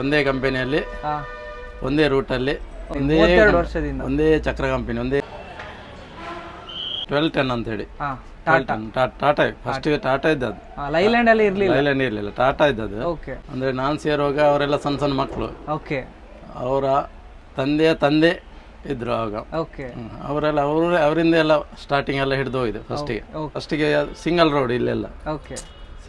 ಒಂದೇ ಕಂಪನಿಯಲ್ಲಿ ಒಂದೇ ರೂಟಲ್ಲಿ ಒಂದೇ ಮೂವತ್ತೆರಡು ವರ್ಷದಿಂದ. ಒಂದೇ ಚಕ್ರ ಕಂಪನಿ ಒಂದೇ ಟ್ವೆಲ್ ಟೆನ್ ಅಂತ ಹೇಳಿ twelve ten Tata first Tata ಇದ್ದದ್ದು. ಲೈಲ್ಯಾಂಡ್ ಅಲ್ಲಿ ಇರ್ಲಿಲ್ಲ? ಲೈಲ್ಯಾಂಡ್ ಇರಲಿಲ್ಲ ಟಾಟಾ ಇದ್ದದ್ದು. ಓಕೆ. ಅಂದ್ರೆ ನಾನು ಸೇರುವಾಗ ಅವರೆಲ್ಲ ಸಣ್ಣ ಸಣ್ಣ ಮಕ್ಕಳು ಓಕೆ. ಅವರ ತಂದೆಯ ತಂದೆ ಇದ್ರು ಆವಾಗ ಓಕೆ. ಅವರೆಲ್ಲ ಅವರು ಅವರಿಂದ ಎಲ್ಲ ಸ್ಟಾರ್ಟಿಂಗ್ ಎಲ್ಲ ಹಿಡಿದು ಹೋಗಿದೆ ಫಸ್ಟಿಗೆ. ಫಸ್ಟಿಗೆ ಸಿಂಗಲ್ ರೋಡ್ ಇಲ್ಲೆಲ್ಲ. ಓಕೆ.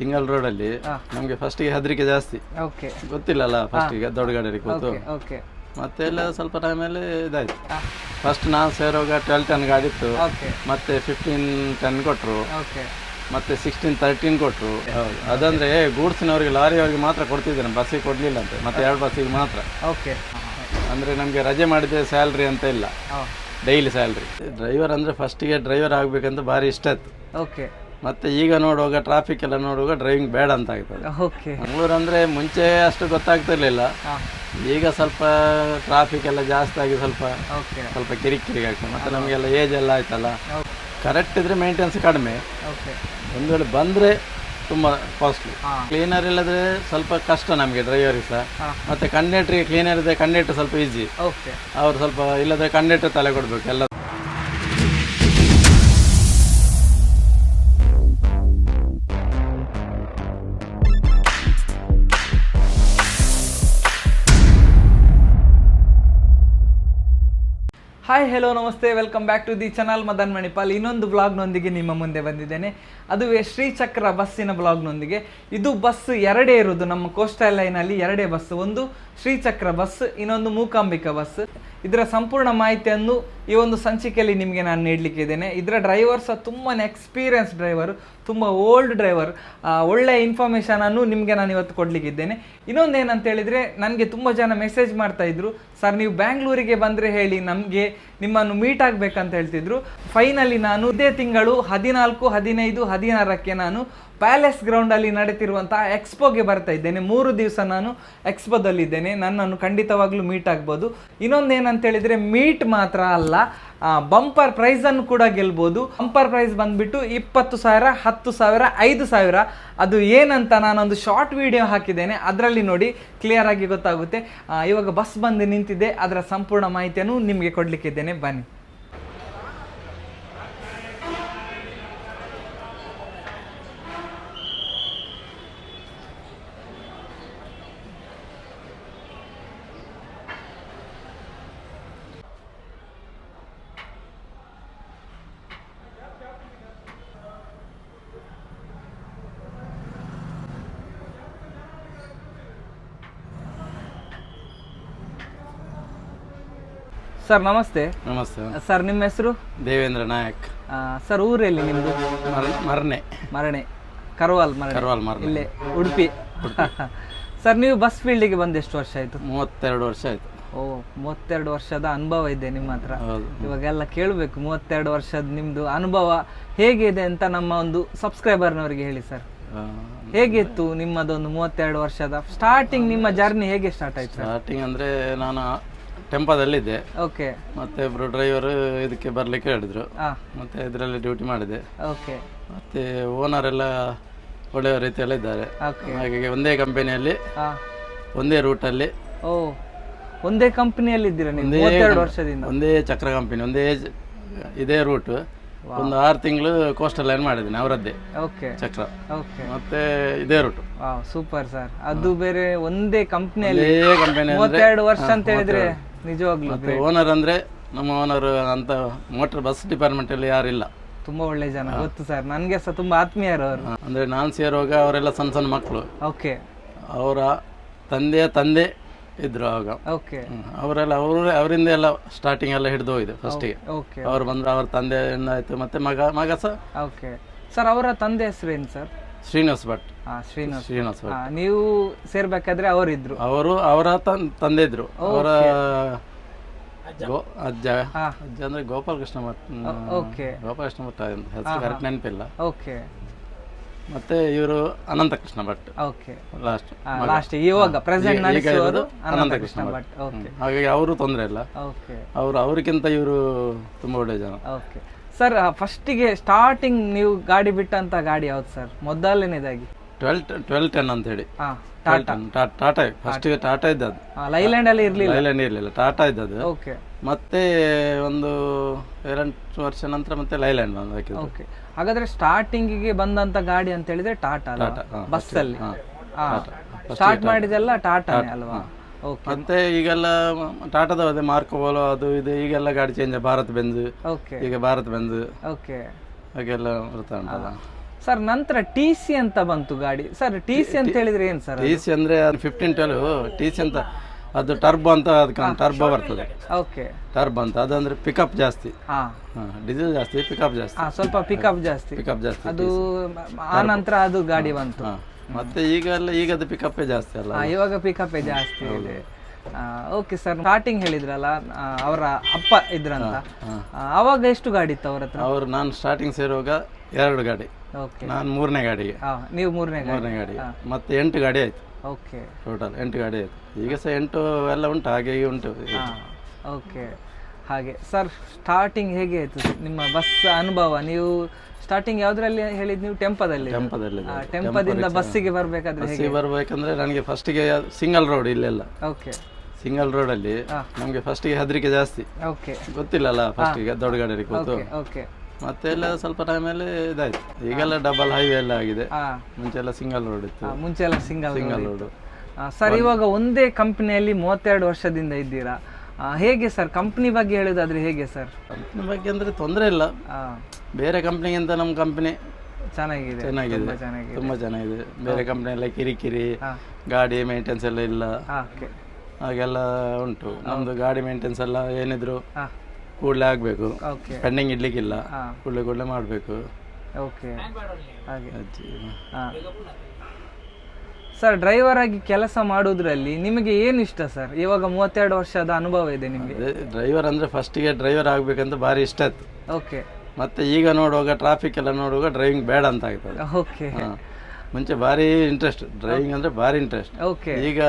ಸಿಂಗಲ್ ರೋಡ್ ಅಲ್ಲಿ ನಮ್ಗೆ ಫಸ್ಟ್ಗೆ ಹೆದರಿಕೆ ಜಾಸ್ತಿ. ಓಕೆ. ಗೊತ್ತಿಲ್ಲಲ್ಲ ಫಸ್ಟಿಗೆ ದೊಡ್ಡ ಗಾಡಿಯಲ್ಲಿ ಕೂತು. ಓಕೆ ಮತ್ತೆ ಎಲ್ಲ ಸ್ವಲ್ಪ ಟೈಮಲ್ಲಿ ಇದಾಯ್ತು. ಫಸ್ಟ್ ನಾನು ಸೇರುವಾಗ ಟ್ವೆಲ್ ಟೆನ್ ಗಾಡಿ ಇತ್ತು. ಮತ್ತೆ ಫಿಫ್ಟೀನ್ ಟೆನ್ ಕೊಟ್ರು. ಮತ್ತೆ ಸಿಕ್ಸ್ಟೀನ್ ತರ್ಟೀನ್ ಕೊಟ್ರು. ಹೌದು. ಅದಂದ್ರೆ ಗೂಡ್ಸಿನವರಿಗೆ ಲಾರಿಯವರಿಗೆ ಮಾತ್ರ ಕೊಡ್ತಿದ್ದೇನೆ ಬಸ್ಸಿಗೆ ಕೊಡಲಿಲ್ಲ ಅಂತ. ಮತ್ತೆ ಎರಡು ಬಸ್ಸಿಗೆ ಮಾತ್ರ. ಓಕೆ. ಅಂದರೆ ನಮಗೆ ರಜೆ ಮಾಡಿದ್ರೆ ಸ್ಯಾಲ್ರಿ ಅಂತ ಇಲ್ಲ. ಡೈಲಿ ಸ್ಯಾಲ್ರಿ ಡ್ರೈವರ್ ಅಂದರೆ ಫಸ್ಟಿಗೆ ಡ್ರೈವರ್ ಆಗ್ಬೇಕಂತ ಭಾರಿ ಇಷ್ಟ ಇತ್ತು. ಓಕೆ. ಮತ್ತೆ ಈಗ ನೋಡುವಾಗ ಟ್ರಾಫಿಕ್ ಎಲ್ಲ ನೋಡುವಾಗ ಡ್ರೈವಿಂಗ್ ಬೇಡ ಅಂತ ಆಗ್ತದೆ. ಓಕೆ ಮಂಗಳೂರು ಅಂದರೆ ಮುಂಚೆ ಅಷ್ಟು ಗೊತ್ತಾಗ್ತಿರ್ಲಿಲ್ಲ. ಈಗ ಸ್ವಲ್ಪ ಟ್ರಾಫಿಕ್ ಎಲ್ಲ ಜಾಸ್ತಿ ಆಗಿ ಸ್ವಲ್ಪ ಸ್ವಲ್ಪ ಕಿರಿಕಿರಿ ಆಗ್ತದೆ. ಮತ್ತೆ ನಮಗೆಲ್ಲ ಏಜ್ ಎಲ್ಲ ಆಯ್ತಲ್ಲ. ಕರೆಕ್ಟ್ ಇದ್ರೆ ಮೇಂಟೆನೆನ್ಸ್ ಕಡಿಮೆ. ಒಂದು ವೇಳೆ ಬಂದ್ರೆ ತುಂಬ ಕಾಸ್ಟ್ಲಿ ಕ್ಲೀನರ್ ಇಲ್ಲದ್ರೆ ಸ್ವಲ್ಪ ಕಷ್ಟ ನಮಗೆ ಡ್ರೈವರಿಗೆ ಸಹ. ಮತ್ತೆ ಕಂಡಕ್ಟ್ರಿಗೆ ಕ್ಲೀನರ್ ಇದೆ ಕಂಡಕ್ಟರ್ ಸ್ವಲ್ಪ ಈಸಿ ಅವ್ರು ಸ್ವಲ್ಪ ಇಲ್ಲದ್ರೆ ಕಂಡಕ್ಟರ್ ತಲೆ ಕೊಡ್ಬೇಕು. ಎಲ್ಲ ಹಾಯ್ ಹೆಲೋ ನಮಸ್ತೆ. Welcome back to the channel Madan Manipal ಇನ್ನೊಂದು ಬ್ಲಾಗ್ನೊಂದಿಗೆ ನಿಮ್ಮ ಮುಂದೆ ಬಂದಿದ್ದೇನೆ. ಅದುವೇ ಶ್ರೀಚಕ್ರ ಬಸ್ಸಿನ ಬ್ಲಾಗ್ನೊಂದಿಗೆ ಇದು ಬಸ್ ಎರಡೇ ಇರೋದು ನಮ್ಮ ಕೋಸ್ಟಲ್ ಲೈನಲ್ಲಿ ಎರಡೇ ಬಸ್. ಒಂದು ಶ್ರೀಚಕ್ರ ಬಸ್, ಇನ್ನೊಂದು ಮೂಕಾಂಬಿಕಾ ಬಸ್. ಇದರ ಸಂಪೂರ್ಣ ಮಾಹಿತಿಯನ್ನು ಈ ಒಂದು ಸಂಚಿಕೆಯಲ್ಲಿ ನಿಮಗೆ ನಾನು ನೀಡಲಿಕ್ಕೆ ಇದ್ದೇನೆ ಇದರ ಡ್ರೈವರ್ ಸಹ ತುಂಬಾ ಎಕ್ಸ್ಪೀರಿಯನ್ಸ್ ಡ್ರೈವರ್ ತುಂಬ ಓಲ್ಡ್ ಡ್ರೈವರ್ ಒಳ್ಳೆಯ ಇನ್ಫಾರ್ಮೇಷನನ್ನು ನಿಮಗೆ ನಾನು ಇವತ್ತು ಕೊಡಲಿಕ್ಕಿದ್ದೇನೆ. ಇನ್ನೊಂದು ಏನಂತ ಹೇಳಿದರೆ, ನನಗೆ ತುಂಬ ಜನ ಮೆಸೇಜ್ ಮಾಡ್ತಾ ಇದ್ರು. ಸರ್, ನೀವು ಬ್ಯಾಂಗ್ಳೂರಿಗೆ ಬಂದರೆ ಹೇಳಿ, ನಮಗೆ ನಿಮ್ಮನ್ನು ಮೀಟ್ ಆಗಬೇಕಂತ ಹೇಳ್ತಿದ್ರು. ಫೈನಲಿ ನಾನು ಇದೇ ತಿಂಗಳು ಹದಿನಾಲ್ಕು, ಹದಿನೈದು, ಹದಿನಾರಕ್ಕೆ ನಾನು ಪ್ಯಾಲೇಸ್ ಗ್ರೌಂಡಲ್ಲಿ ನಡೀತಿರುವಂತಹ ಎಕ್ಸ್ಪೋಗೆ ಬರ್ತಾ ಇದ್ದೇನೆ. ಮೂರು ದಿವಸ ನಾನು ಎಕ್ಸ್ಪೋದಲ್ಲಿದ್ದೇನೆ ನನ್ನನ್ನು ಖಂಡಿತವಾಗ್ಲೂ ಮೀಟ್ ಆಗ್ಬೋದು. ಇನ್ನೊಂದು ಏನಂತ ಹೇಳಿದರೆ ಮೀಟ್ ಮಾತ್ರ ಅಲ್ಲ ಬಂಪರ್ ಪ್ರೈಸನ್ನು ಕೂಡ ಗೆಲ್ಬೋದು. ಬಂಪರ್ ಪ್ರೈಸ್ ಬಂದ್ಬಿಟ್ಟು ಇಪ್ಪತ್ತು ಸಾವಿರ, ಹತ್ತು ಸಾವಿರ, ಐದು ಸಾವಿರ. ಅದು ಏನಂತ ನಾನೊಂದು ಶಾರ್ಟ್ ವಿಡಿಯೋ ಹಾಕಿದ್ದೇನೆ. ಅದರಲ್ಲಿ ನೋಡಿ ಕ್ಲಿಯರ್ ಆಗಿ ಗೊತ್ತಾಗುತ್ತೆ. ಇವಾಗ ಬಸ್ ಬಂದು ನಿಂತಿದೆ. ಅದರ ಸಂಪೂರ್ಣ ಮಾಹಿತಿಯನ್ನು ನಿಮಗೆ ಕೊಡಲಿಕ್ಕಿದ್ದೇನೆ. ಬನ್ನಿ. ಸರ್ ನಮಸ್ತೆ. ನಮಸ್ತೆ. ಸರ್ ನಿಮ್ಮ ಹೆಸರು? ದೇವೇಂದ್ರ ನಾಯಕ್. ಸರ್ ಊರಲ್ಲಿ ನಿಮ್ಮದು ಮರಣೆ ಮರಣೆ ಕರ್ವಾಲ್ ಮರಣೆ ಕರ್ವಾಲ್ ಮರಣೆ ಇಲ್ಲೇ ಉಡುಪಿ. ಸರ್ ನೀವು ಬಸ್ ಫೀಲ್ಡಿಗೆ ಬಂದು ಎಷ್ಟು ವರ್ಷ ಆಯಿತು? ಮೂವತ್ತೆರಡು ವರ್ಷ ಆಯ್ತು. ಓ ಮೂವತ್ತೆರಡು ವರ್ಷದ ಅನುಭವ ಇದೆ ನಿಮ್ಮ ಹತ್ರ. ಇವಾಗೆಲ್ಲ ಕೇಳಬೇಕು ಮೂವತ್ತೆರಡು ವರ್ಷದ ನಿಮ್ಮದು ಅನುಭವ ಹೇಗಿದೆ ಅಂತ ನಮ್ಮ ಒಂದು ಸಬ್ಸ್ಕ್ರೈಬರ್ನವರಿಗೆ ಹೇಳಿ ಸರ್. ಹೇಗಿತ್ತು ನಿಮ್ಮದೊಂದು ಮೂವತ್ತೆರಡು ವರ್ಷದ? ಸ್ಟಾರ್ಟಿಂಗ್ ನಿಮ್ಮ ಜರ್ನಿ ಹೇಗೆ ಸ್ಟಾರ್ಟ್ ಆಯ್ತು ಸ್ಟಾರ್ಟಿಂಗ್ ಅಂದರೆ ನಾನು ಟೆಂಪದಲ್ಲಿದ್ದೆ. ಓಕೆ. ಮತ್ತೆ ಇಬ್ಬರು ಡ್ರೈವರ್ ಇದಕ್ಕೆ ಬರ್ಲಿಕ್ಕೆ ಹೇಳಿದ್ರು. ಮತ್ತೆ ಇದರಲ್ಲಿ ಡ್ಯೂಟಿ ಮಾಡಿದೆ. ಓಕೆ. ಮತ್ತೆ ಓನರ್ ಎಲ್ಲ ಒಳ್ಳೆಯ ರೀತಿಯಲ್ಲಿ ಇದ್ದಾರೆ. ಹಾಗಾಗಿ ಒಂದೇ ಕಂಪನಿಯಲ್ಲಿ ಹಾಂ ಒಂದೇ ರೂಟಲ್ಲಿ ಓ. ಒಂದೇ ಕಂಪನಿಯಲ್ಲಿ ಇದ್ದೀರಾ ನೀವು? ಮೂವತ್ತೆರಡು ವರ್ಷದಿಂದ? ಒಂದೇ ಚಕ್ರ ಕಂಪನಿ ಒಂದೇ ಇದೇ ರೂಟ್ ಒಂದು ಆರು ತಿಂಗಳು ಕೋಸ್ಟಲ್ ಲೈನ್ ಮಾಡಿದ್ದೀನಿ ಅವರದ್ದೇ. ಓಕೆ. ಚಕ್ರ. ಓಕೆ. ಮತ್ತೆ ಇದೇ ರೂಟ್ ಸೂಪರ್ ಸರ್ ಅದು ಬೇರೆ ಒಂದೇ ಕಂಪನಿಯಲ್ಲಿ ಮೂವತ್ತೆರಡು ವರ್ಷ ಅಂತ ಹೇಳಿದ್ರೆ ನಿಜವಾಗ್ಲೂ ಮತ್ತೆ ಓನರ್ ಅಂದ್ರೆ ನಮ್ಮ ಓನರ್ ಅಂತ ಮೋಟರ್ ಬಸ್ ಡಿಪಾರ್ಟ್ಮೆಂಟ್ ಅಲ್ಲಿ ಯಾರಿಲ್ಲ ತುಂಬಾ ಒಳ್ಳೆ ಜನ ಗೊತ್ತು ಸರ್ ನನಗೆ ಸಹ ತುಂಬಾ ಆತ್ಮೀಯರು ಅವರು. ಅಂದ್ರೆ ನಾನು ಸೇರುವಾಗ ಅವರೆಲ್ಲ ಸಣ್ಣ ಸಣ್ಣ ಮಕ್ಕಳು ಓಕೆ ಅವರ ತಂದೆಯ ತಂದೆ ಇದ್ರು ಆವಾಗ ಓಕೆ. ಅವರೆಲ್ಲ ಅವರು ಅವರಿಂದ ಎಲ್ಲ ಸ್ಟಾರ್ಟಿಂಗ್ ಎಲ್ಲ ಹಿಡಿದು ಹೋಗಿದೆ ಫಸ್ಟಿಗೆ ಓಕೆ ಅವ್ರು ಬಂದ್ರೆ ಅವ್ರ ತಂದೆ ಆಯ್ತು ಮತ್ತೆ ಮಗ ಮಗ ಸಹ. ಓಕೆ ಸರ್ ಅವರ ತಂದೆ ಹೆಸರು ಏನು ಸರ್ ಶ್ರೀನಿವಾಸ್ ಭಟ್. ಶ್ರೀನಿವಾಸ್ ಶ್ರೀನಿವಾಸ್ ಭಟ್. ನೀವು ಸೇರ್ಬೇಕಾದ್ರೆ ಅವರಿದ್ರು. ಅವರು ಅವರ ತಂದೆ ಇದ್ರು ಅವರ ಅಜ್ಜ. ಹಾ. ಅಜ್ಜ ಅಂದ್ರೆ ಗೋಪಾಲಕೃಷ್ಣ ಭಟ್. ಓಕೆ. ಗೋಪಾಲಕೃಷ್ಣ ಭಟ್ ಹೆಸರು ಕರೆಕ್ಟ್ ನೆನಪಿಲ್ಲ. ಓಕೆ. ಮತ್ತೆ ಇವರು Anantakrishna Bhat. Okay. Last last ಇವಾಗ ಪ್ರೆಸೆಂಟ್ ಇರೋದು ಅನಂತಕೃಷ್ಣ ಭಟ್. ಓಕೆ. ಹಾಗಾಗಿ ಅವರು ತೊಂದರೆ ಇಲ್ಲ. ಓಕೆ. ಅವರು ಅವರಿಗಿಂತ ಇವರು ತುಂಬಾ ಒಳ್ಳೆ ಜನ. ಓಕೆ. ಸರ್ ಫಸ್ಟಿಗೆ ಸ್ಟಾರ್ಟಿಂಗ್ ನೀವು ಗಾಡಿ ಬಿಟ್ಟಂತ ಗಾಡಿ ಯಾವ್ದು ಸರ್? ಮೊದಲನೇದಾಗಿ. ಟ್ವೆಲ್ ಟ್ವೆಲ್ ಟೆನ್ ಅಂತ ಹೇಳಿ. ಹಾ ಟಾಟಾ ಟಾಟಾ ಫಸ್ಟಿಗೆ ಟಾಟಾ ಇದ್ದದ್ದು. ಲೈಲ್ಯಾಂಡ್ ಅಲ್ಲಿ ಇರ್ಲಿಲ್ಲ? ಲೈಲ್ಯಾಂಡ್ ಇರಲಿಲ್ಲ ಟಾಟಾ ಇದ್ದದ್ದು. ಓಕೆ ಮತ್ತೆ ಒಂದು ಎರಡು ವರ್ಷ ನಂತರ ಮತ್ತೆ ಲೈಲ್ಯಾಂಡ್ ಬಂದು ಹಾಕಿದ್ದು ಓಕೆ ಹಾಗಾದ್ರೆ ಸ್ಟಾರ್ಟಿಂಗಿಗೆ ಬಂದಂತ ಗಾಡಿ ಅಂತ ಹೇಳಿದ್ರೆ ಟಾಟಾ ಬಸ್ ಅಲ್ಲಿ. ಹಾ. ಸ್ಟಾರ್ಟ್ ಮಾಡಿದೆಲ್ಲ ಟಾಟಾನೇ ಅಲ್ವಾ? ಮತ್ತೆ ಈಗೆಲ್ಲ ಟಾಟಾದ ಅದೇ ಮಾರ್ಕೋ ಪೋಲೋ ಅದು ಇದು ಈಗೆಲ್ಲ ಗಾಡಿ ಚೇಂಜ್ ಭಾರತ್ ಬೆಂಜ್. ಓಕೆ ಈಗ ಭಾರತ್ ಬೆಂಜ್. ಓಕೆ ಹಾಗೆಲ್ಲ ಬರ್ತಾ ಉಂಟಲ್ಲ. ಸರ್ ನಂತರ ಟಿ ಸಿ ಅಂತ ಬಂತು ಗಾಡಿ. ಸರ್ ಟಿ ಸಿ ಅಂತ ಹೇಳಿದ್ರೆ ಏನು ಸರ್ ಟಿ ಸಿ ಅಂದ್ರೆ ಫಿಫ್ಟೀನ್ ಟ್ವೆಲ್ ಟಿ ಸಿ ಅಂತ ಅದು ಟರ್ಬೋ ಅಂತ ಅದಕ್ಕೆ ಟರ್ಬೋ ಬರ್ತದೆ. ಓಕೆ ಟರ್ಬ್ ಅಂತ. ಅದಂದ್ರೆ ಪಿಕಪ್ ಜಾಸ್ತಿ. ಹಾ. ಡೀಸೆಲ್ ಜಾಸ್ತಿ ಪಿಕಪ್ ಜಾಸ್ತಿ. ಹಾ ಸ್ವಲ್ಪ ಪಿಕಪ್ ಜಾಸ್ತಿ. ಪಿಕಪ್ ಜಾಸ್ತಿ ಅದು ಆ ನಂತರ ಅದು ಗಾಡಿ ಬಂತು. ಮತ್ತೆ ಈಗ ಎಲ್ಲ ಈಗದು ಪಿಕಪ್ಪೇ ಜಾಸ್ತಿ ಅಲ್ಲ ಇವಾಗ ಪಿಕಪ್ ಜಾಸ್ತಿ ಇದೆ. ಓಕೆ ಸರ್ ಸ್ಟಾರ್ಟಿಂಗ್ ಹೇಳಿದ್ರಲ್ಲ ಆ, ಅವರ ಅಪ್ಪ ಇದ್ರಂತ. ಆ, ಅವಾಗ ಎಷ್ಟು ಗಾಡಿ ಇತ್ತು ಅವ್ರ ಹತ್ರ ಅವರು ನಾನು ಸ್ಟಾರ್ಟಿಂಗ್ ಸೇರುವಾಗ ಎರಡು ಗಾಡಿ. ಓಕೆ ನಾನು ಮೂರನೇ ಗಾಡಿಗೆ. ನೀವು ಮೂರನೇ ಗಾಡಿ. ಮೂರನೇ ಗಾಡಿ. ಮತ್ತೆ ಎಂಟು ಗಾಡಿ ಆಯ್ತು. ಓಕೆ ಟೋಟಲ್ ಎಂಟು ಗಾಡಿ ಆಯ್ತು. ಈಗ ಸಹ ಎಂಟು ಎಲ್ಲ ಉಂಟು ಹಾಗೆ ಹೀಗೆ ಉಂಟು. ಓಕೆ ಹಾಗೆ. ಸರ್ ಸ್ಟಾರ್ಟಿಂಗ್ ಹೇಗೆ ಆಯ್ತು? ನಿಮ್ಮ ಬಸ್ ಅನುಭವ ನೀವು ಸ್ಟಾರ್ಟಿಂಗ್ ಯಾವ್ದ್ರಲ್ಲಿ ಹೇಳಿದ್ ನೀವು? ಟೆಂಪದಲ್ಲಿ ಟೆಂಪದಲ್ಲಿ ಆ, ಟೆಂಪದಿಂದ ಬಸ್ಸಿಗೆ ಬರ್ಬೇಕಾದ್ರೆ ಹೇಗೆ? ಬಸ್ಸಿಗೆ ಬರ್ಬೇಕಂದ್ರೆ ನನಗೆ ಫಸ್ಟಿಗೆ ಸಿಂಗಲ್ ರೋಡ್ ಇಲ್ಲೆಲ್ಲ. ಓಕೆ ಸಿಂಗಲ್ ರೋಡಲ್ಲಿ ನಮಗೆ ಫಸ್ಟಿಗೆ ಹೆದರಿಕೆ ಜಾಸ್ತಿ. ಓಕೆ ಗೊತ್ತಿಲ್ಲಲ್ಲ ಫಸ್ಟಿಗೆ ದೊಡ್ಡ ಗಾಡಿ ಕೂತು. ಓಕೆ ಓಕೆ ಮತ್ತೆ ಎಲ್ಲ ಸ್ವಲ್ಪ ಟೈಮ್ ಅಲ್ಲಿ ಇದಾಯ್ತು. ಈಗೆಲ್ಲ ಡಬಲ್ ಹೈವೇ ಎಲ್ಲ ಆಗಿದೆ. ಹಾ. ಮುಂಚೆ ಎಲ್ಲ ಸಿಂಗಲ್ ರೋಡ್ ಇತ್ತು ಮುಂಚೆ ಎಲ್ಲ ಸಿಂಗಲ್ ಸಿಂಗಲ್ ರೋಡ್ ಸರ್ ಇವಾಗ ಒಂದೇ ಕಂಪನಿಯಲ್ಲಿ ಮೂವತ್ತೆರಡು ವರ್ಷದಿಂದ ಇದ್ದೀರಾ? ಹೇಗೆ ಸರ್? ಕಂಪ್ನಿ ಬಗ್ಗೆ ಹೇಳೋದಾದ್ರೆ ಹೇಗೆ ಸರ್? ಕಂಪ್ನಿ ಬಗ್ಗೆ ಅಂದ್ರೆ ತೊಂದರೆ ಇಲ್ಲ. ಬೇರೆ ಕಂಪ್ನಿಗಿಂತ ನಮ್ಮ ಕಂಪ್ನಿ ಚೆನ್ನಾಗಿದೆ. ಚೆನ್ನಾಗಿದೆ. ತುಂಬಾ ಚೆನ್ನಾಗಿದೆ. ತುಂಬಾ ಚೆನ್ನಾಗಿದೆ. ಬೇರೆ ಕಂಪ್ನಿ ಎಲ್ಲ ಕಿರಿಕಿರಿ ಗಾಡಿ ಮೇಂಟೆನ್ಸ್ ಎಲ್ಲ ಇಲ್ಲ. ಹಾಗೆಲ್ಲ ಉಂಟು. ನಮ್ದು ಗಾಡಿ ಮೇಂಟೆನ್ಸ್ ಎಲ್ಲ ಏನಿದ್ರು ಕೂಡಲೇ ಆಗಬೇಕು. ಓಕೆ. ಪೆಂಡಿಂಗ್ ಇಡ್ಲಿಕ್ಕಿಲ್ಲ. ಕೂಡಲೇ ಕೂಡಲೇ ಮಾಡಬೇಕು. ಓಕೆ. ಹಾಗೆ. ಹಾ. ಸರ್ ಡ್ರೈವರ್ ಆಗಿ ಕೆಲಸ ಮಾಡೋದ್ರಲ್ಲಿ ನಿಮಗೆ ಏನು ಇಷ್ಟ ಸರ್? ಇವಾಗ ಮೂವತ್ತೆರಡು ವರ್ಷದ ಅನುಭವ ಇದೆ ನಿಮಗೆ. ಡ್ರೈವರ್ ಅಂದ್ರೆ ಫಸ್ಟಿಗೆ ಡ್ರೈವರ್ ಆಗಬೇಕಂತ ಭಾರಿ ಇಷ್ಟ ಇತ್ತು ಓಕೆ. ಮತ್ತೆ ಈಗ ನೋಡುವಾಗ ಟ್ರಾಫಿಕ್ ಎಲ್ಲ ನೋಡುವಾಗ ಡ್ರೈವಿಂಗ್ ಬೇಡ ಅಂತ ಆಗ್ತದೆ. ಓಕೆ. ಹಾ. ಮುಂಚೆ ಭಾರಿ ಇಂಟ್ರೆಸ್ಟ್ ಡ್ರೈವಿಂಗ್ ಅಂದ್ರೆ ಭಾರಿ ಇಂಟ್ರೆಸ್ಟ್ ಓಕೆ. ಈಗ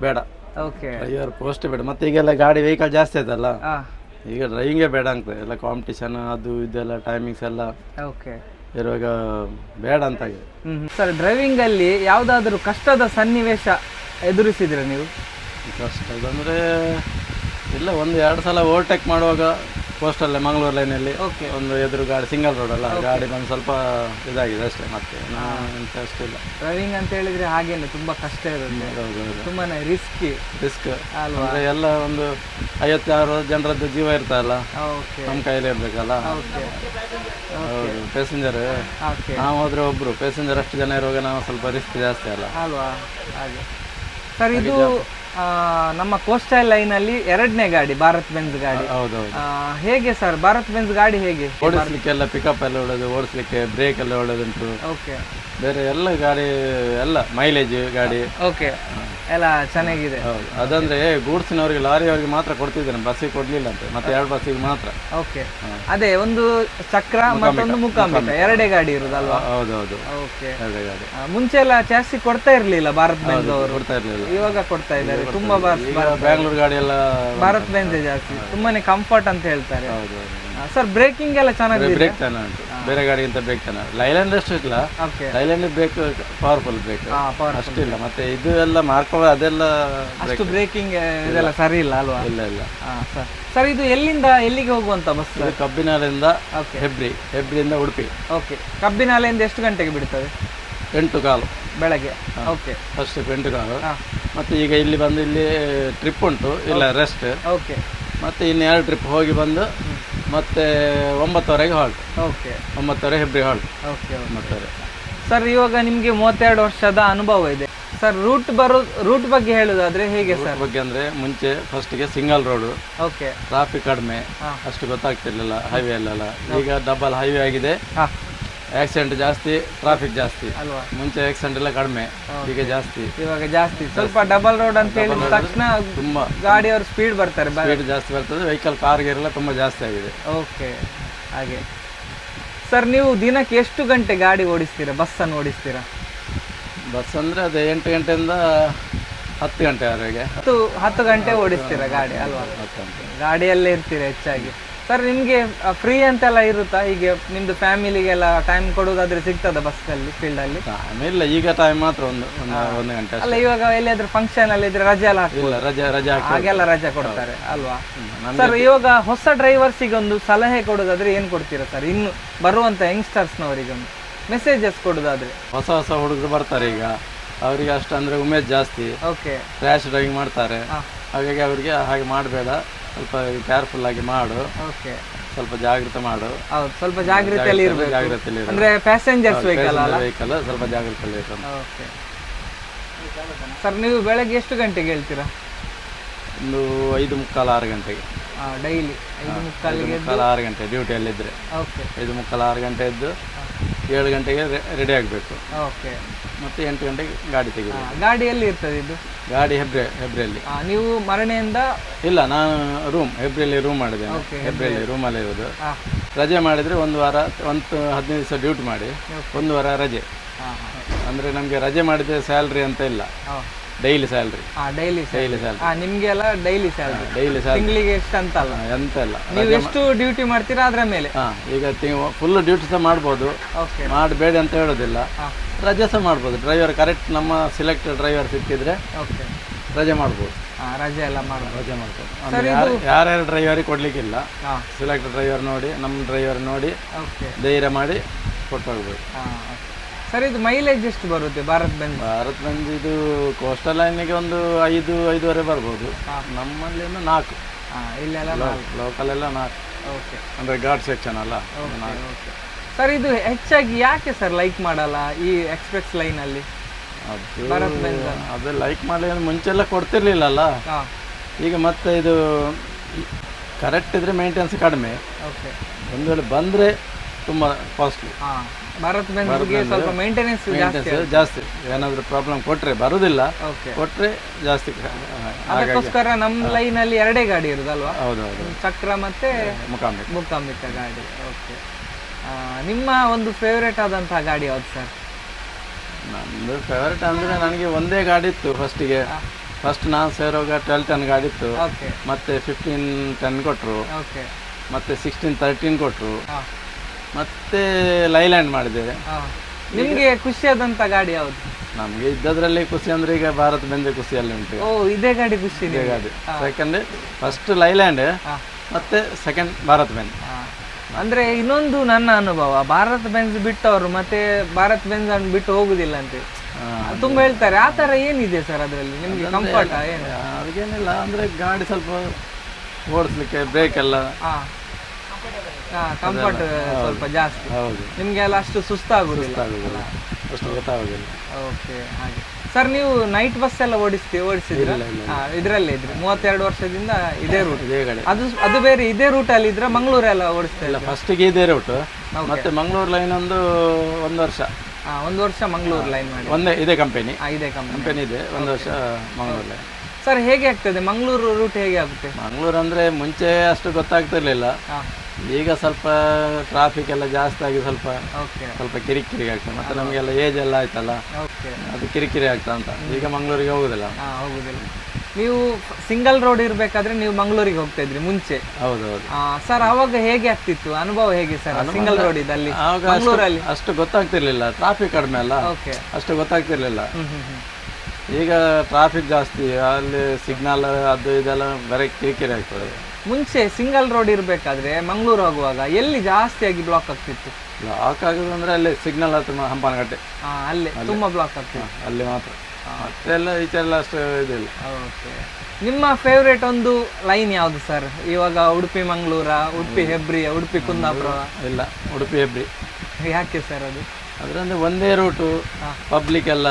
ಬೇಡ. ಓಕೆ. ಡ್ರೈವರ್ ಪೋಸ್ಟ್ ಬೇಡ. ಮತ್ತೆ ಈಗೆಲ್ಲ ಗಾಡಿ ವೆಹಿಕಲ್ ಜಾಸ್ತಿ ಆಯ್ತಲ್ಲ? ಹಾ. ಈಗ ಡ್ರೈವಿಂಗೇ ಬೇಡ ಅಂತ. ಎಲ್ಲ ಕಾಂಪಿಟೇಷನ್ ಅದು ಇದೆಲ್ಲ ಟೈಮಿಂಗ್ಸ್ ಎಲ್ಲ. ಓಕೆ. ಇರುವಾಗ ಬೇಡ ಅಂತ ಹ್ಮ್ ಸರ್ ಡ್ರೈವಿಂಗ್ ಅಲ್ಲಿ ಯಾವ್ದಾದ್ರು ಕಷ್ಟದ ಸನ್ನಿವೇಶ ಎದುರಿಸಿದ್ರೆ ನೀವು? ಕಷ್ಟ ಅಂದ್ರೆ ಇಲ್ಲ ಒಂದು ಎರಡು ಸಲ ಓವರ್ಟೇಕ್ ಮಾಡುವಾಗ ಪೋಸ್ಟಲ್ಲೇ ಮಂಗಳೂರು ಲೈನಲ್ಲಿ ಓಕೆ ಒಂದು ಎದುರು ಗಾಡಿ ಸಿಂಗಲ್ ರೋಡ್ ಅಲ್ಲ ಗಾಡಿ ಬಂದು ಸ್ವಲ್ಪ ಇದಾಗಿದೆ ಅಷ್ಟೇ ಮತ್ತೆ ಎಂತ ಇಲ್ಲ. ಡ್ರೈವಿಂಗ್ ಅಂತ ಹೇಳಿದ್ರೆ ಹಾಗೇನೆ ತುಂಬಾ ಕಷ್ಟ ಇರುತ್ತೆ. ತುಂಬಾನೇ ರಿಸ್ಕ್ ರಿಸ್ಕ್ ಅಲ್ವಾ? ಅಂದ್ರೆ ಎಲ್ಲ ಒಂದು ಐವತ್ತಾರು ಜನರದ್ದು ಜೀವ ಇರ್ತಲ್ಲ ನಮ್ಮ ಕೈಲಿ ಇರ್ಬೇಕಲ್ಲ? ಹೌದು ಪ್ಯಾಸೆಂಜರ್ ನಾವು ಹೋದ್ರೆ ಒಬ್ರು ಪ್ಯಾಸೆಂಜರ್ ಅಷ್ಟು ಜನ ಇರುವಾಗ ನಾವು ಸ್ವಲ್ಪ ರಿಸ್ಕ್ ಜಾಸ್ತಿ ಅಲ್ಲ? ಅಲ್ವಾ? ಹಾಗೆ. ಸರ್ ಇದು ನಮ್ಮ ಕೋಸ್ಟಲ್ ಅಲ್ಲಿ ಎರಡನೇ ಗಾಡಿ ಭಾರತ್ ಬೆಂಜ್ ಗಾಡಿ. ಹೌದೌದು. ಹೇಗೆ ಸರ್ ಭಾರತ್ ಬೆಂಜ್ ಗಾಡಿ ಹೇಗೆ? ಓಡಿಸ್ಲಿಕ್ಕೆಲ್ಲ ಪಿಕಪ್ ಎಲ್ಲ ಒಳ್ಳೆದು ಓಡಿಸ್ಲಿಕ್ಕೆ ಬ್ರೇಕ್ ಎಲ್ಲ ಒಳ್ಳೆದುಂಟು. ಓಕೆ ಬೇರೆ ಎಲ್ಲ ಗಾಡಿ ಎಲ್ಲ ಮೈಲೇಜ್ ಗಾಡಿ. ಓಕೆ ಎಲ್ಲ ಚೆನ್ನಾಗಿದೆ. ಹೌದು. ಅದಂದ್ರೆ ಗೂಡ್ಸಿನವರಿಗೆ ಲಾರಿಯವರಿಗೆ ಮಾತ್ರ ಕೊಡ್ತಿದ್ದೇನೆ. ಬಸ್ಸಿಗೆ ಕೊಡ್ಲಿಲ್ಲ ಅಂತ. ಮತ್ತೆ ಎರಡು ಬಸ್ಸಿಗೆ ಮಾತ್ರ. ಓಕೆ ಅದೇ ಒಂದು ಚಕ್ರ ಮತ್ತೊಂದು ಮುಖಾಂಬಿಕ ಎರಡೇ ಗಾಡಿ ಇರುದಲ್ವಾ ಹೌದೌದು. ಓಕೆ ಎರಡೇ ಗಾಡಿ. ಮುಂಚೆ ಎಲ್ಲ ಜಾಸ್ತಿ ಕೊಡ್ತಾ ಇರ್ಲಿಲ್ಲ ಭಾರತ್ ಬೆಂಜ್ ಅವರು. ಕೊಡ್ತಾ ಇರ್ಲಿಲ್ಲ. ಇವಾಗ ಕೊಡ್ತಾ ಇದ್ದಾರೆ. ತುಂಬಾ ಬ್ಯಾಂಗ್ಳೂರ್ ಗಾಡಿ ಎಲ್ಲ ಭಾರತ್ ಬೆಂಜ್ ಜಾಸ್ತಿ. ತುಂಬಾನೇ ಕಂಫರ್ಟ್ ಅಂತ ಹೇಳ್ತಾರೆ. ಹೌದು. ಸರ್ ಬ್ರೇಕಿಂಗ್ ಎಲ್ಲ ಚೆನ್ನಾಗಿದೆ. ಬ್ರೇಕ್ ಚೆನ್ನಾಗಿ ಉಂಟು. ಬೇರೆ ಗಾಡಿಗಿಂತ ಬ್ರೇಕ್ ಚೆನ್ನಾಗಿ ಲೈಲ್ಯಾಂಡ್ ಅಷ್ಟು ಇಲ್ಲ okay Leyland brake powerful brake ಅಷ್ಟು ಇಲ್ಲ ಅಷ್ಟಿಲ್ಲ. ಮತ್ತೆ ಇದು ಎಲ್ಲ ಮಾರ್ಕೋ ಅದೆಲ್ಲ ಅಷ್ಟು ಬ್ರೇಕಿಂಗ್ ಇದೆಲ್ಲ ಸರಿ ಇಲ್ಲ ಅಲ್ವಾ? ಇಲ್ಲ ಇಲ್ಲ. ಸರ್ ಸರ್ ಇದು ಎಲ್ಲಿಂದ ಎಲ್ಲಿಗೆ ಹೋಗುವಂತ ಬಸ್ ಇದು ಕಬ್ಬಿನಾಲೆಯಿಂದ ಹೆಬ್ರಿ ಹೆಬ್ರಿಯಿಂದ ಉಡುಪಿ ಓಕೆ ಕಬ್ಬಿನಾಲೆಯಿಂದ ಎಷ್ಟು ಗಂಟೆಗೆ ಬಿಡ್ತದೆ? ಎಂಟು ಕಾಲು. ಬೆಳಗ್ಗೆ. ಓಕೆ ಫಸ್ಟ್ ಎಂಟು ಕಾಲು. ಮತ್ತೆ ಈಗ ಇಲ್ಲಿ ಬಂದು ಇಲ್ಲಿ ಟ್ರಿಪ್ ಉಂಟು. ಇಲ್ಲ ರೆಸ್ಟ್ ಓಕೆ ಮತ್ತೆ ಇನ್ನು ಎರಡು ಟ್ರಿಪ್ ಹೋಗಿ ಬಂದು ಮತ್ತೆ ಒಂಬತ್ತುವರೆಗೆ ಹಾಲ್ಟ್ ಓಕೆ ಒಂಬತ್ತುವರೆ ಹೆಬ್ರಿ ಹಾಲ್ಟ್ ಓಕೆ ಒಂಬತ್ತುವರೆ. ಸರ್ ಇವಾಗ ನಿಮಗೆ ಮೂವತ್ತೆರಡು ವರ್ಷದ ಅನುಭವ ಇದೆ. ಸರ್ ರೂಟ್ ಬರೋ ರೂಟ್ ಬಗ್ಗೆ ಹೇಳೋದಾದ್ರೆ ಹೇಗೆ ಸರ್ ಬಗ್ಗೆ ಅಂದ್ರೆ ಮುಂಚೆ ಫಸ್ಟಿಗೆ ಸಿಂಗಲ್ ರೋಡು ಓಕೆ ಟ್ರಾಫಿಕ್ ಕಡಿಮೆ. ಅಷ್ಟು ಗೊತ್ತಾಗ್ತಿರ್ಲಿಲ್ಲ ಹೈವೇ ಅಲ್ಲೆಲ್ಲ. ಈಗ ಡಬಲ್ ಹೈವೇ ಆಗಿದೆ. ಹಾ. ಆಕ್ಸಿಡೆಂಟ್ ಜಾಸ್ತಿ ಟ್ರಾಫಿಕ್ ಜಾಸ್ತಿ. ಅಲ್ವಾ? ಮುಂಚೆ ಆಕ್ಸಿಡೆಂಟ್ ಎಲ್ಲ ಕಡಿಮೆ ಈಗ ಜಾಸ್ತಿ. ಇವಾಗ ಜಾಸ್ತಿ. ಸ್ವಲ್ಪ ಡಬಲ್ ರೋಡ್ ಅಂತ ಹೇಳಿದ ತಕ್ಷಣ ತುಂಬಾ ಗಾಡಿಯವರು ಸ್ಪೀಡ್ ಬರ್ತಾರೆ ಸ್ಪೀಡ್ ಜಾಸ್ತಿ ಬರ್ತದೆ ವೆಹಿಕಲ್ ಕಾರ್ಗೆಲ್ಲ ತುಂಬಾ ಜಾಸ್ತಿ ಆಗಿದೆ. ಓಕೆ. ಹಾಗೆ. ಸರ್ ನೀವು ದಿನಕ್ಕೆ ಎಷ್ಟು ಗಂಟೆ ಗಾಡಿ ಓಡಿಸ್ತೀರಾ ಬಸ್ಸನ್ನು ಓಡಿಸ್ತೀರಾ? ಬಸ್ ಅಂದ್ರೆ ಅದೇ ಎಂಟು ಗಂಟೆಯಿಂದ ಹತ್ತು ಗಂಟೆವರೆಗೆ. ಹತ್ತು ಹತ್ತು ಗಂಟೆ ಓಡಿಸ್ತೀರಾ ಗಾಡಿ ಅಲ್ವಾ? ಗಾಡಿಯಲ್ಲೇ ಇರ್ತೀರಾ ಹೆಚ್ಚಾಗಿ? ಸರ್ ನಿಮಗೆ ಫ್ರೀ ಅಂತೆಲ್ಲ ಇರುತ್ತಾ? ಹೀಗೆ ನಿಮ್ದು ಫ್ಯಾಮಿಲಿಗೆಲ್ಲ ಟೈಮ್ ಕೊಡೋದಾದ್ರೆ ಸಿಗ್ತದ ಬಸ್ಸಲ್ಲಿ ಫೀಲ್ಡಲ್ಲಿ ಇಲ್ಲ ಈಗ ಟೈಮ್ ಮಾತ್ರ ಒಂದು ಒಂದು ಒಂದು ಗಂಟೆ ಅಷ್ಟೇ. ಅಲ್ಲ ಇವಾಗ ಎಲ್ಲಿಯಾದ್ರೂ ಫಂಕ್ಷನ್ ಅಲ್ಲಿ ಇದ್ರೆ ರಜೆ ಎಲ್ಲ ಹಾಕ್ಬೋದು. ಇಲ್ಲ ರಜೆ ರಜೆ ಹಾಕಿ ಹಾಗೆಲ್ಲ ರಜೆ ಕೊಡ್ತಾರೆ ಅಲ್ವಾ? ಸರ್ ಇವಾಗ ಹೊಸ ಡ್ರೈವರ್ಸಿಗೆ ಒಂದು ಸಲಹೆ ಕೊಡೋದಾದ್ರೆ ಏನು ಕೊಡ್ತೀರಾ ಸರ್ ಇನ್ನು ಬರುವಂತ ಯಂಗ್ಸ್ಟರ್ಸ್ನವರಿಗೆ ಒಂದು ಮೆಸೇಜಸ್ ಕೊಡೋದಾದ್ರೆ ಹೊಸ ಹೊಸ ಹುಡುಗರು ಬರ್ತಾರೆ ಈಗ. ಅವರಿಗೆ ಅಷ್ಟು ಅಂದ್ರೆ ಉಮೇದ್ ಜಾಸ್ತಿ. ಓಕೆ ರ್ಯಾಶ್ ಡ್ರೈವಿಂಗ್ ಮಾಡ್ತಾರೆ. ಹಾಗಾಗಿ ಅವರಿಗೆ ಹಾಗೆ ಮಾಡಬೇಡ. ಸ್ವಲ್ಪ ಕೇರ್ಫುಲ್ ಆಗಿ ಮಾಡು. ಓಕೆ ಸ್ವಲ್ಪ ಜಾಗ್ರತೆ ಮಾಡು. ಹೌದು ಸ್ವಲ್ಪ ಜಾಗೃತಿಯಲ್ಲಿ ಇರಬೇಕು. ಜಾಗ್ರತೆಯಲ್ಲಿ ಅಂದ್ರೆ ಪ್ಯಾಸೆಂಜರ್ಸ್ ವೆಹಿಕಲ್ ಅಲ್ಲ? ವೆಹಿಕಲ್ ಸ್ವಲ್ಪ ಜಾಗ್ರತೆಯಲ್ಲಿ ಇರಬೇಕು. ಓಕೆ ಸರ್ ನೀವು ಬೆಳಗ್ಗೆ ಎಷ್ಟು ಗಂಟೆಗೆ ಹೇಳ್ತೀರಾ? ಒಂದು ಐದು ಮುಕ್ಕಾಲು ಆರು ಗಂಟೆಗೆ. ಡೈಲಿ ಐದು ಮುಕ್ಕಾಲಿಗೆ ಮುಕ್ಕಾಲು ಆರು ಗಂಟೆ ಡ್ಯೂಟಿಯಲ್ಲಿದ್ದರೆ ಓಕೆ ಐದು ಮುಕ್ಕಾಲು ಆರು ಗಂಟೆ ಇದ್ದು ಏಳು ಗಂಟೆಗೆ ರೆಡಿ ಆಗಬೇಕು ಓಕೆ ಮತ್ತು ಎಂಟು ಗಂಟೆಗೆ ಗಾಡಿ ತೆಗೆದು ಗಾಡಿ ಎಲ್ಲಿ ಇರ್ತದೆ ಇದು ಗಾಡಿ ಹೆಬ್ರೆ ಹೆಬ್ರೆಯಲ್ಲಿ ಆ, ನೀವು ಮರಣೆಯಿಂದ ಇಲ್ಲ ನಾನು ರೂಮ್ ಹೆಬ್ರಿಯಲ್ಲಿ ರೂಮ್ ಮಾಡಿದೆ Okay, ಹೆಬ್ರಿಯಲ್ಲಿ ರೂಮಲ್ಲಿ ಇರೋದು ರಜೆ ಮಾಡಿದರೆ ಒಂದು ವಾರ ಒಂದು ಹದಿನೈದು ದಿವಸ ಡ್ಯೂಟಿ ಮಾಡಿ ಒಂದು ವಾರ ರಜೆ ಆ, ಅಂದರೆ ನಮಗೆ ರಜೆ ಮಾಡಿದರೆ ಸ್ಯಾಲ್ರಿ ಅಂತ ಇಲ್ಲ ಡೈಲಿ ಸ್ಯಾಲ್ರಿ ಆ ಡೈಲಿ ಡೈಲಿ ಸ್ಯಾಲ್ರಿ ಆ ನಿಮ್ಗೆಲ್ಲ ಡೈಲಿ ಸ್ಯಾಲ್ರಿ ಡೈಲಿ ಸ್ಯಾಲ್ರಿ ತಿಂಗಳಿಗೆ ಎಷ್ಟು ಅಂತ ಅಲ್ಲ ಎಂತ ಇಲ್ಲ ನೀವು ಎಷ್ಟು ಡ್ಯೂಟಿ ಮಾಡ್ತೀರಾ ಅದ್ರ ಮೇಲೆ? ಹಾಂ ಈಗ ಫುಲ್ ಡ್ಯೂಟಿ ಸಹ ಮಾಡ್ಬೋದು. ಓಕೆ ಮಾಡಬೇಡಿ ಅಂತ ಹೇಳೋದಿಲ್ಲ. ರಜೆ ಸಹ ಮಾಡ್ಬೋದು. ಡ್ರೈವರ್ ಕರೆಕ್ಟ್ ನಮ್ಮ ಸಿಲೆಕ್ಟ್ ಡ್ರೈವರ್ ಸಿಕ್ಕಿದ್ರೆ ಓಕೆ ರಜೆ ಮಾಡ್ಬೋದು. ರಜೆ ಎಲ್ಲ ಮಾಡ್ಬೋದು. ರಜೆ ಮಾಡ್ಬೋದು. ಯಾರ್ಯಾರು ಡ್ರೈವರಿಗೆ ಕೊಡ್ಲಿಕ್ಕಿಲ್ಲ. ಸಿಲೆಕ್ಟ್ ಡ್ರೈವರ್ ನೋಡಿ ನಮ್ಮ ಡ್ರೈವರ್ ನೋಡಿ ಧೈರ್ಯ ಮಾಡಿ ಕೊಟ್ಟು ಹೋಗ್ಬೋದು. ಸರ್ ಇದು ಮೈಲೇಜ್ ಎಷ್ಟು ಬರುತ್ತೆ ಭಾರತ್ ಬೆಂಜ್ ಭಾರತ್ ಬೆಂಜ್ ಇದು ಕೋಸ್ಟಲ್ ಲೈನಿಗೆ ಒಂದು ಐದು ಐದುವರೆ ಬರ್ಬೋದು. ನಮ್ಮಲ್ಲಿ ಒಂದು ನಾಲ್ಕು. ಇಲ್ಲೆಲ್ಲ ಲೋಕಲ್ ಎಲ್ಲ ನಾಲ್ಕು. ಓಕೆ. ಅಂದರೆ ಘಾಟ್ ಸೆಕ್ಷನ್ ಅಲ್ಲ ಸರ್ ಇದು ಹೆಚ್ಚಾಗಿ ಯಾಕೆ ಸರ್ ಲೈಕ್ ಮಾಡಲ್ಲ ಈ ಎಕ್ಸ್ಪ್ರೆಸ್ ಲೈನಲ್ಲಿ ಅದು ಲೈಕ್ ಎಲ್ಲ ಮುಂಚೆಲ್ಲ ಕೊಡ್ತಿರ್ಲಿಲ್ಲಲ್ಲ. ಈಗ ಮತ್ತೆ ಇದು ಕರೆಕ್ಟ್ ಇದ್ರೆ ಮೇಂಟೆನೆನ್ಸ್ ಕಡಿಮೆ. ಓಕೆ. ಒಂದು ವೇಳೆ ಬಂದರೆ ತುಂಬ ಕಾಸ್ಟ್ಲಿ ಹಾಂ. ಭಾರತ್ ಬೆಂಜ್ಗೆ ಸ್ವಲ್ಪ ಮೇಂಟೆನೆನ್ಸ್ ಜಾಸ್ತಿ ಜಾಸ್ತಿ. ಏನಾದರೂ ಪ್ರಾಬ್ಲಮ್ ಕೊಟ್ಟರೆ ಬರೋದಿಲ್ಲ. ಕೊಟ್ಟರೆ ಜಾಸ್ತಿ ಅದಕ್ಕೋಸ್ಕರ ನಮ್ಮ ಲೈನಲ್ಲಿ ಎರಡೇ ಗಾಡಿ ಇರೋದಲ್ವಾ? ಹೌದು ಹೌದು. ಚಕ್ರ ಮತ್ತೆ ಮುಕಾಂಬಿಕ ಮೂಕಾಂಬಿಕಾ ಗಾಡಿ. ಓಕೆ ನಿಮ್ಮ ಒಂದು ಫೇವ್ರೇಟ್ ಆದಂತಹ ಗಾಡಿ ಯಾವ್ದು ಸರ್? ನಮ್ಮದು ಫೇವ್ರೇಟ್ ಅಂದರೆ ನನಗೆ ಒಂದೇ ಗಾಡಿ ಇತ್ತು ಫಸ್ಟಿಗೆ ಫಸ್ಟ್ ನಾನು ಸೇರುವಾಗ ಟ್ವೆಲ್ ಟೆನ್ ಗಾಡಿ ಇತ್ತು. ಮತ್ತೆ ಫಿಫ್ಟೀನ್ ಟೆನ್ ಕೊಟ್ಟರು ಮತ್ತೆ ಸಿಕ್ಸ್ಟೀನ್ ತರ್ಟೀನ್ ಕೊಟ್ಟರು ಮತ್ತೆ ಲೈಲ್ಯಾಂಡ್ ಮಾಡಿದ್ದೇವೆ. ನಿಮ್ಗೆ ಖುಷಿಯಾದಂತ ಗಾಡಿ ಯಾವುದು? ನಮ್ಗೆ ಇದ್ದದ್ರಲ್ಲಿ ಖುಷಿ ಅಂದ್ರೆ ಈಗ ಭಾರತ್ ಬೆಂದ ಖುಷಿಯಲ್ಲಿ ಉಂಟು. ಓ ಇದೇ ಗಾಡಿ ಖುಷಿ ಇದೆ ಗಾಡಿ. ಸೆಕೆಂಡ್ ಫಸ್ಟ್ ಲೈಲ್ಯಾಂಡ್ ಮತ್ತೆ ಸೆಕೆಂಡ್ ಭಾರತ್ ಬೆನ್ ಅಂದ್ರೆ ಇನ್ನೊಂದು ನನ್ನ ಅನುಭವ. ಭಾರತ್ ಬೆಂಜ್ ಬಿಟ್ಟವರು ಮತ್ತೆ ಭಾರತ್ ಬೆಂಜ್ ಅನ್ನು ಬಿಟ್ಟು ಹೋಗುದಿಲ್ಲ ಅಂತ. ತುಂಬಾ ಹೇಳ್ತಾರೆ. ಆ ತರ ಏನಿದೆ ಸರ್ ಅದರಲ್ಲಿ? ನಿಮ್ಗೆ ಕಂಫರ್ಟ್ ಏನು? ಅಂದ್ರೆ ಗಾಡಿ ಸ್ವಲ್ಪ ಓಡಿಸ್ಲಿಕ್ಕೆ ಬ್ರೇಕ್ ಎಲ್ಲ ಕಂಫರ್ಟ್ ಸ್ವಲ್ಪ ಜಾಸ್ತಿ. ಹೌದು. ನಿಮ್ಗೆಲ್ಲ ಅಷ್ಟು ಸುಸ್ತಾಗುದಿಲ್ಲ. ಗೊತ್ತಾಗೋದಿಲ್ಲ ಅಷ್ಟು ಗೊತ್ತಾಗೋದಿಲ್ಲ. ಓಕೆ ಹಾಗೆ. ಸರ್ ನೀವು ನೈಟ್ ಬಸ್ ಎಲ್ಲ ಓಡಿಸ್ತಿ ಓಡಿಸಿದ್ರ? ಇದ್ರಲ್ಲೇ ಇದ್ರೆ. ಮೂವತ್ತೆರಡು ವರ್ಷದಿಂದ ಇದೇ ರೂಟ್ ಇದೇ ಗಾಡಿ ಅದು ಅದು ಬೇರೆ ಇದೇ ರೂಟಲ್ಲಿ ಇದ್ರೆ ಮಂಗಳೂರೆಲ್ಲ ಓಡಿಸ್ತಾ ಇಲ್ಲ ಫಸ್ಟಿಗೆ ಇದೇ ರೂಟ್ ಮತ್ತೆ ಮಂಗಳೂರು ಲೈನ್ ಒಂದು ಒಂದು ವರ್ಷ. ಒಂದು ವರ್ಷ ಮಂಗಳೂರು ಲೈನ್ ಮಾಡಿ. ಒಂದೇ ಇದೇ ಕಂಪನಿ ಇದೇ ಕಂಪನಿ ಇದೆ. ಒಂದು ವರ್ಷ ಮಂಗಳೂರು ಲೈನ್ ಸರ್ ಹೇಗೆ ಆಗ್ತದೆ? ಮಂಗಳೂರು ರೂಟ್ ಹೇಗೆ ಆಗುತ್ತೆ? ಮಂಗಳೂರು ಅಂದ್ರೆ ಮುಂಚೆ ಅಷ್ಟು ಗೊತ್ತಾಗ್ತಿರ್ಲಿಲ್ಲ. ಈಗ ಸ್ವಲ್ಪ ಟ್ರಾಫಿಕ್ ಎಲ್ಲ ಜಾಸ್ತಿ ಆಗಿ ಸ್ವಲ್ಪ ಓಕೆ ಸ್ವಲ್ಪ ಕಿರಿಕಿರಿ ಆಗ್ತದೆ ಮತ್ತೆ ನಮಗೆಲ್ಲ ಏಜ್ ಎಲ್ಲ ಆಯ್ತಲ್ಲ? ಓಕೆ ಅದು ಕಿರಿಕಿರಿ ಆಗ್ತಾ ಅಂತ ಈಗ ಮಂಗಳೂರಿಗೆ ಹೋಗುದಿಲ್ಲ. ಹಾ ಹೋಗುದಿಲ್ಲ. ನೀವು ಸಿಂಗಲ್ ರೋಡ್ ಇರ್ಬೇಕಾದ್ರೆ ನೀವು ಮಂಗಳೂರಿಗೆ ಹೋಗ್ತಾ ಇದ್ರಿ ಮುಂಚೆ. ಹೌದು ಹೌದು ಸರ್ ಅವಾಗ ಹೇಗೆ ಆಗ್ತಿತ್ತು? ಅನುಭವ ಹೇಗೆ ಸರ್ ಸಿಂಗಲ್ ರೋಡ್ ಇದಲ್ಲಿ ಅಷ್ಟು ಮಂಗಳೂರಲ್ಲಿ? ಅಷ್ಟು ಗೊತ್ತಾಗ್ತಿರ್ಲಿಲ್ಲ. ಟ್ರಾಫಿಕ್ ಕಡಿಮೆ ಅಲ್ಲ. ಓಕೆ ಅಷ್ಟು ಗೊತ್ತಾಗ್ತಿರ್ಲಿಲ್ಲ. ಈಗ ಟ್ರಾಫಿಕ್ ಜಾಸ್ತಿ ಅಲ್ಲಿ ಸಿಗ್ನಲ್ ಅದು ಇದೆಲ್ಲ ಬರೀ ಕಿರಿಕಿರಿ ಆಗ್ತದೆ. ಮುಂಚೆ ಸಿಂಗಲ್ ರೋಡ್ ಇರಬೇಕಾದ್ರೆ ಮಂಗಳೂರು ಹೋಗುವಾಗ ಎಲ್ಲಿ ಜಾಸ್ತಿಯಾಗಿ ಬ್ಲಾಕ್ ಆಗ್ತಿತ್ತು? ಬ್ಲಾಕ್ ಆಗೋದು ಅಂದ್ರೆ ಅಲ್ಲಿ ಸಿಗ್ನಲ್ ಹತ್ರ ಹಂಪನಗಟ್ಟೆ ಹಾಂ ಅಲ್ಲೇ ತುಂಬಾ ಬ್ಲಾಕ್ ಆಗ್ತಿತ್ತು. ಅಲ್ಲಿ ಮಾತ್ರ. ಮತ್ತೆಲ್ಲ ಈಚೆಲ್ಲ ಈಚೆ ಅಷ್ಟು ಇದಿಲ್ಲ. ಓಕೆ. ನಿಮ್ಮ ಫೇವ್ರೇಟ್ ಒಂದು ಲೈನ್ ಯಾವುದು ಸರ್ ಇವಾಗ ಉಡುಪಿ ಮಂಗಳೂರ ಉಡುಪಿ ಹೆಬ್ರಿ ಉಡುಪಿ ಕುಂದಾಪುರ? ಇಲ್ಲ ಉಡುಪಿ ಹೆಬ್ರಿ. ಯಾಕೆ ಸರ್ ಅದು? ಅದರಂದ್ರೆ ಒಂದೇ ರೂಟು ಪಬ್ಲಿಕ್ ಎಲ್ಲ.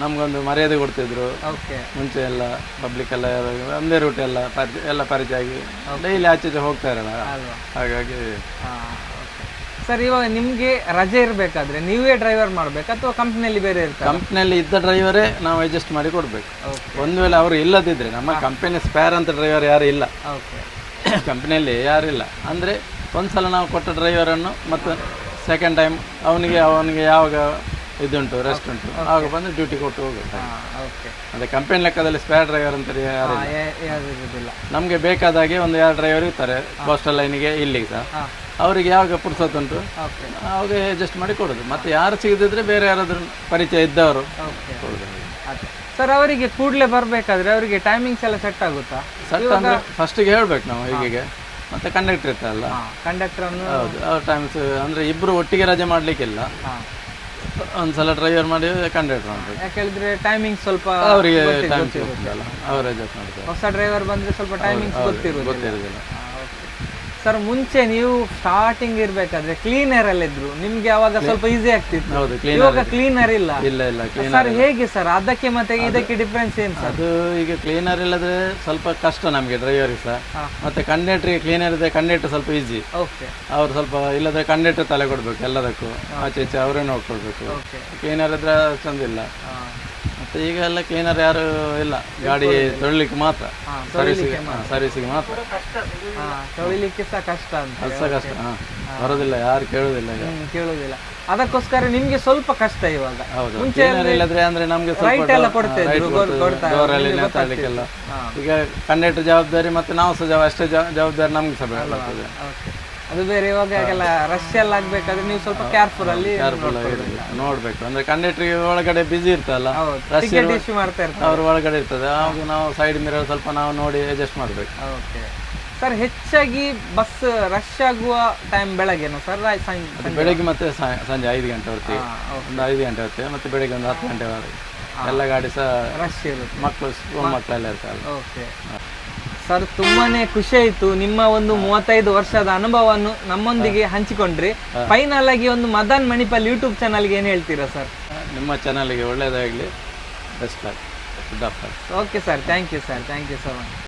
ನಮ್ಗೊಂದು ಮರ್ಯಾದೆ ಕೊಡ್ತಿದ್ರು. ಓಕೆ ಮುಂಚೆ ಎಲ್ಲ ಪಬ್ಲಿಕ್ ಎಲ್ಲ ಒಂದೇ ರೂಟ್ ಎಲ್ಲ ಪರಿಚಯ ಎಲ್ಲ ಪರಿಚಯ ಆಗಿ ಡೈಲಿ ಆಚೆ ಹೋಗ್ತಾ ಇರಲ್ಲ. ಅಲ್ವಾ? ಹಾಗಾಗಿ ಸರ್ ಇವಾಗ ನಿಮಗೆ ರಜೆ ಇರಬೇಕಾದ್ರೆ ನೀವೇ ಡ್ರೈವರ್ ಮಾಡಬೇಕು ಅಥವಾ ಕಂಪ್ನಿಯಲ್ಲಿ ಬೇರೆ ಇರ್ತಾರೆ? ಕಂಪ್ನಿಯಲ್ಲಿ ಇದ್ದ ಡ್ರೈವರೇ ನಾವು ಅಡ್ಜಸ್ಟ್ ಮಾಡಿ ಕೊಡಬೇಕು. ಒಂದು ವೇಳೆ ಅವರು ಇಲ್ಲದಿದ್ರೆ ನಮ್ಮ ಕಂಪನಿ ಸ್ಪೇರ್ ಅಂತ ಡ್ರೈವರ್ ಯಾರು ಇಲ್ಲ. ಓಕೆ ಕಂಪ್ನಿಯಲ್ಲಿ ಯಾರಿಲ್ಲ ಅಂದರೆ ಒಂದು ಸಲ ನಾವು ಕೊಟ್ಟ ಡ್ರೈವರನ್ನು ಮತ್ತು ಸೆಕೆಂಡ್ ಟೈಮ್ ಅವನಿಗೆ ಅವನಿಗೆ ಯಾವಾಗ ಇದುಂಟು ರೆಸ್ಟ್ ಉಂಟು. ಆಗ ಬಂದು ಡ್ಯೂಟಿ ಕೊಟ್ಟು ಹೋಗುತ್ತೆ ಓಕೆ ಅದೇ ಕಂಪನಿ ಲೆಕ್ಕದಲ್ಲಿ ಸ್ಪೇರ್ ಡ್ರೈವರ್ ಅಂತ ಯಾರು ಯಾರು ಇರೋದಿಲ್ಲ. ನಮಗೆ ಬೇಕಾದಾಗೆ ಒಂದು ಎರಡು ಡ್ರೈವರ್ ಇರ್ತಾರೆ ಕೋಸ್ಟಲ್ ಲೈನಿಗೆ ಇಲ್ಲಿಗೆ ಸಹ. ಅವರಿಗೆ ಯಾವಾಗ ಪುರ್ಸತ್ ಉಂಟು? ಅವಾಗ ಅಡ್ಜಸ್ಟ್ ಮಾಡಿ ಕೊಡೋದು. ಮತ್ತೆ ಯಾರು ಸಿಗದಿದ್ರೆ ಬೇರೆ ಯಾರಾದ್ರೂ ಪರಿಚಯ ಇದ್ದವರು ಕೊಡೋದು. ಸರ್ ಅವರಿಗೆ ಕೂಡಲೇ ಬರಬೇಕಾದ್ರೆ ಅವರಿಗೆ ಟೈಮಿಂಗ್ಸ್ ಎಲ್ಲ ಸೆಟ್ ಆಗುತ್ತಾ? ಸೆಟ್ ಅಂದ್ರೆ ಫಸ್ಟಿಗೆ ಹೇಳ್ಬೇಕು ನಾವು ಹೀಗೆ ಮತ್ತೆ ಕಂಡಕ್ಟರ್ ಇರ್ತಾರಲ್ಲ ಕಂಡಕ್ಟರ್ ಹೌದು ಅವ್ರ ಟೈಮ್ಸ್ ಅಂದ್ರೆ ಇಬ್ರು ಒಟ್ಟಿಗೆ ರಜೆ ಮಾಡ್ಲಿಕ್ಕಿಲ್ಲ. ಒಂದ್ಸಲ ಡ್ರೈವರ್ ಮಾಡಿ ಕಂಡಕ್ಟರ್ ಮಾಡ್ಬೇಕು ಯಾಕೇಳಿದ್ರೆ ಟೈಮಿಂಗ್ ಸ್ವಲ್ಪ ಅವರಿಗೆ ಟೈಮ್ ಅವ್ರು ಮಾಡ್ತಾರೆ ಹೊಸ ಡ್ರೈವರ್ ಬಂದ್ರೆ ಸ್ವಲ್ಪ ಟೈಮಿಂಗ್ಸ್ ಗೊತ್ತಿರೋದು ಗೊತ್ತಿರೋದಿಲ್ಲ ಸರ್ ಮುಂಚೆ ನೀವು ಸ್ಟಾರ್ಟಿಂಗ್ ಇರ್ಬೇಕಾದ್ರೆ ಕ್ಲೀನರ್ ಅಲ್ಲಿದ್ರು ಇದ್ರು. ನಿಮ್ಗೆ ಅವಾಗ ಸ್ವಲ್ಪ ಈಸಿ ಆಗ್ತಿತ್ತು. ಇವಾಗ ಕ್ಲೀನರ್ ಇಲ್ಲ. ಇಲ್ಲ ಇಲ್ಲ ಸರ್ ಹೇಗೆ ಸರ್? ಅದಕ್ಕೆ ಮತ್ತೆ ಇದಕ್ಕೆ ಡಿಫ್ರೆನ್ಸ್ ಏನು ಸರ್? ಅದು ಈಗ ಕ್ಲೀನರ್ ಇಲ್ಲದ್ರೆ ಸ್ವಲ್ಪ ಕಷ್ಟ ನಮಗೆ ಡ್ರೈವರಿಗೆ ಸಹ. ಮತ್ತೆ ಕಂಡಕ್ಟ್ರಿಗೆ ಕ್ಲೀನರ್ ಇದೆ ಕಂಡಕ್ಟರ್ ಸ್ವಲ್ಪ ಈಸಿ ಓಕೆ ಅವ್ರು ಸ್ವಲ್ಪ ಇಲ್ಲದ್ರೆ ಕಂಡಕ್ಟರ್ ತಲೆ ಕೊಡ್ಬೇಕು ಎಲ್ಲದಕ್ಕೂ. ಆಚೆ ಈಚೆ ಅವರೇ ನೋಡ್ಕೊಳ್ಬೇಕು. ಕ್ಲೀನರ್ ಇದ್ರೆ ಚಂದಿಲ್ಲ ಮತ್ತೆ ಈಗ ಎಲ್ಲ ಕ್ಲೀನರ್ ಯಾರು ಇಲ್ಲ. ಗಾಡಿ ತೊಳಿಲಿಕ್ಕೆ ಮಾತ್ರ. ಸರ್ವಿಸಿಗೆ ಸರ್ವಿಸಿಗೆ ಮಾತ್ರ. ತೊಳಿಲಿಕ್ಕೆ ಸಹ ಕಷ್ಟ ಅಂತ ಅದು ಸಹ ಕಷ್ಟ ಹಾ. ಬರೋದಿಲ್ಲ ಯಾರು ಕೇಳೋದಿಲ್ಲ ಈಗ. ಹ್ಮ್, ಕೇಳುದಿಲ್ಲ. ಅದಕ್ಕೋಸ್ಕರ ನಿಮ್ಗೆ ಸ್ವಲ್ಪ ಕಷ್ಟ ಇವಾಗ. ಹೌದು. ಮುಂಚೆ ಕ್ಲೀನರ್ ಇಲ್ಲದ್ರೆ ಅಂದ್ರೆ ನಮ್ಗೆ Right ಎಲ್ಲ ಕೊಡ್ತಾ ಇದ್ರು, ನೇತಾಡ್ಲಿಕ್ಕೆಲ್ಲ ಹಾ. ಈಗ ಕಂಡಕ್ಟರ್ ಜವಾಬ್ದಾರಿ ಮತ್ತೆ ನಾವು ಸಹ ಜವ- ಅಷ್ಟೇ ಜವ- ಜವಾಬ್ದಾರಿ ನಮ್ಗೆ ಸಹ ಬರ್ತದೆ ಓಕೆ. ಅದು ಬೇರೆ ಇವಾಗ ಎಲ್ಲ ರಶ್ ಎಲ್ಲ ಆಗ್ಬೇಕಾದ್ರೆ ನೀವು ಸ್ವಲ್ಪ ಕೇರ್ಫುಲ್ ಅಲ್ಲಿ ಕೇರ್ಫುಲ್ ನೋಡ್ಬೇಕು. ಅಂದ್ರೆ ಕಂಡಕ್ಟರ್ ಒಳಗಡೆ ಬಿಸಿ ಇರ್ತಲ್ಲ ಟಿಕೆಟ್ ಇಶ್ಯೂ ಮಾಡ್ತಾ ಇರ್ತಾರೆ ಅವ್ರ ಒಳಗಡೆ ಇರ್ತದೆ. ಹಾಗೆ ನಾವು ಸೈಡ್ ಮಿರರ್ ಸ್ವಲ್ಪ ನಾವು ನೋಡಿ ಅಡ್ಜಸ್ಟ್ ಮಾಡ್ಬೇಕು. ಓಕೆ ಸರ್ ಹೆಚ್ಚಾಗಿ ಬಸ್ ರಶ್ ಆಗುವ ಟೈಮ್ ಬೆಳಗ್ಗೆನಾ? ಸರ್ ಬೆಳಗ್ಗೆ ಬೆಳಿಗ್ಗೆ ಮತ್ತೆ ಸಂಜೆ ಐದು ಗಂಟೆ ಹೊತ್ತಿಗೆ ಒಂದು ಐದು ಗಂಟೆ ಮತ್ತೆ ಬೆಳಗ್ಗೆ ಒಂದು ಹತ್ತು ಗಂಟೆವರೆಗೆ ಎಲ್ಲ ಗಾಡಿ ಸಹ ರಶ್ ಇರುತ್ತೆ. ಮಕ್ಕಳು ಸ್ಕೂಲ್ ಮಕ್ಕಳೆಲ್ಲ ಇರ್ತಾರೆ ಓಕೆ ಸರ್ ತುಂಬಾನೇ ಖುಷಿ ಆಯ್ತು ನಿಮ್ಮ ಒಂದು ಮೂವತ್ತೈದು ವರ್ಷದ ಅನುಭವವನ್ನು ನಮ್ಮೊಂದಿಗೆ ಹಂಚಿಕೊಂಡ್ರಿ. ಫೈನಲ್ ಆಗಿ ಒಂದು ಮದನ್ ಮಣಿಪಾಲ್ ಯೂಟ್ಯೂಬ್ ಚಾನಲ್ಗೆ ಏನು ಹೇಳ್ತೀರಾ ಸರ್? ನಿಮ್ಮ ಚಾನಲ್ಗೆ ಒಳ್ಳೆಯದಾಗಲಿ ಬೆಸ್ಟ್ ಆಗಿ okay sir thank you sir thank you so much